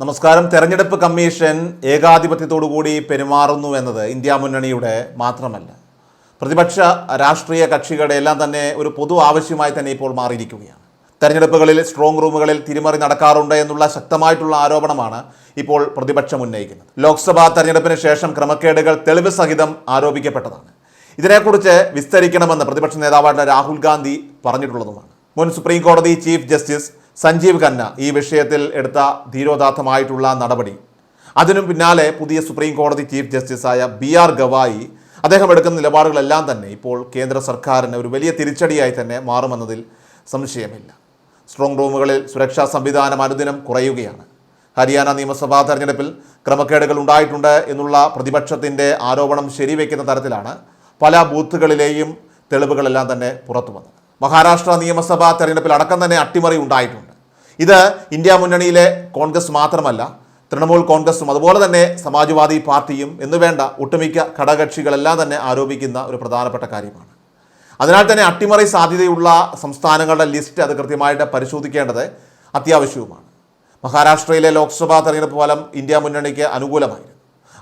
നമസ്കാരം. തെരഞ്ഞെടുപ്പ് കമ്മീഷൻ ഏകാധിപത്യത്തോടുകൂടി പെരുമാറുന്നു എന്നത് ഇന്ത്യ മുന്നണിയുടെ മാത്രമല്ല. പ്രതിപക്ഷ രാഷ്ട്രീയ കക്ഷികളുടെ എല്ലാം തന്നെ ഒരു പൊതു ആവശ്യമായി തന്നെ ഇപ്പോൾ മാറിയിരിക്കുകയാണ്. തെരഞ്ഞെടുപ്പുകളിൽ സ്ട്രോങ് റൂമുകളിൽ തിരിമറി നടക്കാറുണ്ട് എന്നുള്ള ശക്തമായിട്ടുള്ള ആരോപണമാണ് ഇപ്പോൾ പ്രതിപക്ഷം ഉന്നയിക്കുന്നത്. ലോക്സഭാ തെരഞ്ഞെടുപ്പിന് ശേഷം ക്രമക്കേടുകൾ തെളിവ് സഹിതം ആരോപിക്കപ്പെട്ടതാണ്. ഇതിനെക്കുറിച്ച് വിസ്തരിക്കണമെന്ന് പ്രതിപക്ഷ നേതാവായിട്ടുള്ള രാഹുൽ ഗാന്ധി പറഞ്ഞിട്ടുള്ളതുമാണ്. മുൻ സുപ്രീം കോടതി ചീഫ് ജസ്റ്റിസ് സഞ്ജീവ് ഖന്ന ഈ വിഷയത്തിൽ എടുത്ത ധീരോദാത്തമായിട്ടുള്ള നടപടി. അതിനു പിന്നാലെ പുതിയ സുപ്രീം കോടതി ചീഫ് ജസ്റ്റിസായ ബി ആർ ഗവായി അദ്ദേഹം എടുക്കുന്ന നിലപാടുകളെല്ലാം തന്നെ ഇപ്പോൾ കേന്ദ്ര സർക്കാരിന് ഒരു വലിയ തിരിച്ചടിയായി തന്നെ മാറുമെന്നതിൽ സംശയമില്ല. സ്ട്രോങ് റൂമുകളിൽ സുരക്ഷാ സംവിധാനം അനുദിനം കുറയുകയാണ്. ഹരിയാന നിയമസഭാ തെരഞ്ഞെടുപ്പിൽ ക്രമക്കേടുകൾ ഉണ്ടായിട്ടുണ്ട് എന്നുള്ള പ്രതിപക്ഷത്തിന്റെ ആരോപണം ശരിവെക്കുന്ന തരത്തിലാണ് പല ബൂത്തുകളിലെയും തെളിവുകളെല്ലാം തന്നെ പുറത്തു വന്നത് മഹാരാഷ്ട്ര നിയമസഭാ തെരഞ്ഞെടുപ്പിൽ അടക്കം തന്നെ അട്ടിമറി ഉണ്ടായിട്ടുണ്ട്. ഇത് ഇന്ത്യ മുന്നണിയിലെ കോൺഗ്രസ് മാത്രമല്ല തൃണമൂൽ കോൺഗ്രസും അതുപോലെ തന്നെ സമാജ്വാദി പാർട്ടിയും എന്നുവേണ്ട ഒട്ടുമിക്ക ഘടകകക്ഷികളെല്ലാം തന്നെ ആരോപിക്കുന്ന ഒരു പ്രധാനപ്പെട്ട കാര്യമാണ്. അതിനാൽ തന്നെ അട്ടിമറി സാധ്യതയുള്ള സംസ്ഥാനങ്ങളുടെ ലിസ്റ്റ് അത് കൃത്യമായിട്ട് പരിശോധിക്കേണ്ടത് അത്യാവശ്യവുമാണ്. മഹാരാഷ്ട്രയിലെ ലോക്സഭാ തെരഞ്ഞെടുപ്പ് ഫലം ഇന്ത്യ മുന്നണിക്ക് അനുകൂലമായിരുന്നു.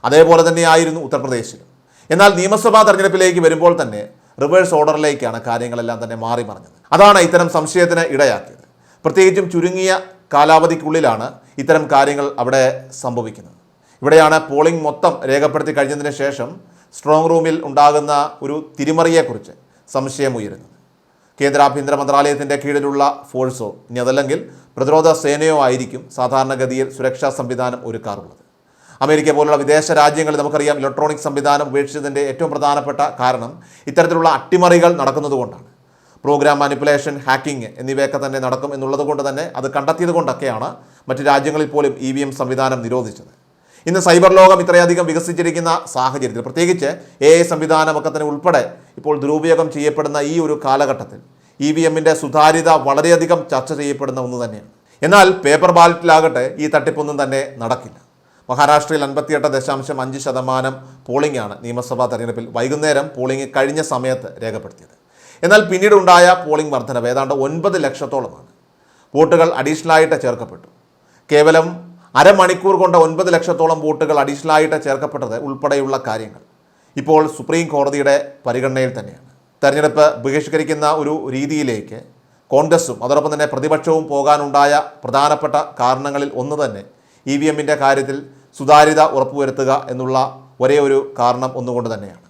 അതേപോലെ തന്നെയായിരുന്നു ഉത്തർപ്രദേശിലും. എന്നാൽ നിയമസഭാ തെരഞ്ഞെടുപ്പിലേക്ക് വരുമ്പോൾ തന്നെ റിവേഴ്സ് ഓർഡറിലേക്കാണ് കാര്യങ്ങളെല്ലാം തന്നെ മാറി മറിഞ്ഞത് അതാണ് ഇത്തരം സംശയത്തിന് ഇടയാക്കിയത്. പ്രത്യേകിച്ചും ചുരുങ്ങിയ കാലാവധിക്കുള്ളിലാണ് ഇത്തരം കാര്യങ്ങൾ അവിടെ സംഭവിക്കുന്നത്. ഇവിടെയാണ് പോളിംഗ് മൊത്തം രേഖപ്പെടുത്തി കഴിഞ്ഞതിന് ശേഷം സ്ട്രോങ് റൂമിൽ ഉണ്ടാകുന്ന ഒരു തിരിമറിയെക്കുറിച്ച് സംശയമുയരുന്നത് കേന്ദ്ര ആഭ്യന്തര മന്ത്രാലയത്തിന്റെ കീഴിലുള്ള ഫോഴ്സോ ഇനി അതല്ലെങ്കിൽ പ്രതിരോധ സേനയോ ആയിരിക്കും സാധാരണഗതിയിൽ സുരക്ഷാ സംവിധാനം ഒരുക്കാറുള്ളത്. അമേരിക്ക പോലുള്ള വിദേശ രാജ്യങ്ങളിൽ നമുക്കറിയാം ഇലക്ട്രോണിക് സംവിധാനം ഉപേക്ഷിച്ചതിന്റെ ഏറ്റവും പ്രധാനപ്പെട്ട കാരണം ഇത്തരത്തിലുള്ള അട്ടിമറികൾ നടക്കുന്നതുകൊണ്ടാണ്. പ്രോഗ്രാം മാനിപ്പുലേഷൻ ഹാക്കിംഗ് എന്നിവയൊക്കെ തന്നെ നടക്കും എന്നുള്ളത് കൊണ്ട് തന്നെ അത് കണ്ടെത്തിയത് കൊണ്ടൊക്കെയാണ് മറ്റ് രാജ്യങ്ങളിൽ പോലും ഇ വി എം സംവിധാനം നിരോധിച്ചത്. ഇന്ന് സൈബർ ലോകം ഇത്രയധികം വികസിച്ചിരിക്കുന്ന സാഹചര്യത്തിൽ പ്രത്യേകിച്ച് എ ഐ സംവിധാനമൊക്കെ തന്നെ ഉൾപ്പെടെ ഇപ്പോൾ ദുരുപയോഗം ചെയ്യപ്പെടുന്ന ഈ ഒരു കാലഘട്ടത്തിൽ ഇ വി എമ്മിന്റെ സുതാര്യത വളരെയധികം ചർച്ച ചെയ്യപ്പെടുന്ന ഒന്ന് തന്നെയാണ്. എന്നാൽ പേപ്പർ ബാലറ്റിലാകട്ടെ ഈ തട്ടിപ്പൊന്നും തന്നെ നടക്കില്ല. മഹാരാഷ്ട്രയിൽ അൻപത്തിയെട്ട് ദശാംശം അഞ്ച് ശതമാനം പോളിംഗ് ആണ് നിയമസഭാ തെരഞ്ഞെടുപ്പിൽ വൈകുന്നേരം പോളിംഗ് കഴിഞ്ഞ സമയത്ത് രേഖപ്പെടുത്തിയത്. എന്നാൽ പിന്നീടുണ്ടായ പോളിംഗ് വർധനവ് ഏതാണ്ട് ഒൻപത് ലക്ഷത്തോളമാണ്. വോട്ടുകൾ അഡീഷണലായിട്ട് ചേർക്കപ്പെട്ടു. കേവലം അരമണിക്കൂർ കൊണ്ട് ഒൻപത് ലക്ഷത്തോളം വോട്ടുകൾ അഡീഷണലായിട്ട് ചേർക്കപ്പെട്ടത് ഉൾപ്പെടെയുള്ള കാര്യങ്ങൾ ഇപ്പോൾ സുപ്രീം കോടതിയുടെ പരിഗണനയിൽ തന്നെയാണ്. തെരഞ്ഞെടുപ്പ് ബഹിഷ്കരിക്കുന്ന ഒരു രീതിയിലേക്ക് കോൺഗ്രസും അതോടൊപ്പം തന്നെ പ്രതിപക്ഷവും പോകാനുണ്ടായ പ്രധാനപ്പെട്ട കാരണങ്ങളിൽ ഒന്ന് തന്നെ ഇ വി എമ്മിന്റെ കാര്യത്തിൽ സുതാര്യത ഉറപ്പുവരുത്തുക എന്നുള്ള ഒരേ ഒരു കാരണം ഒന്നുകൊണ്ട് തന്നെയാണ്.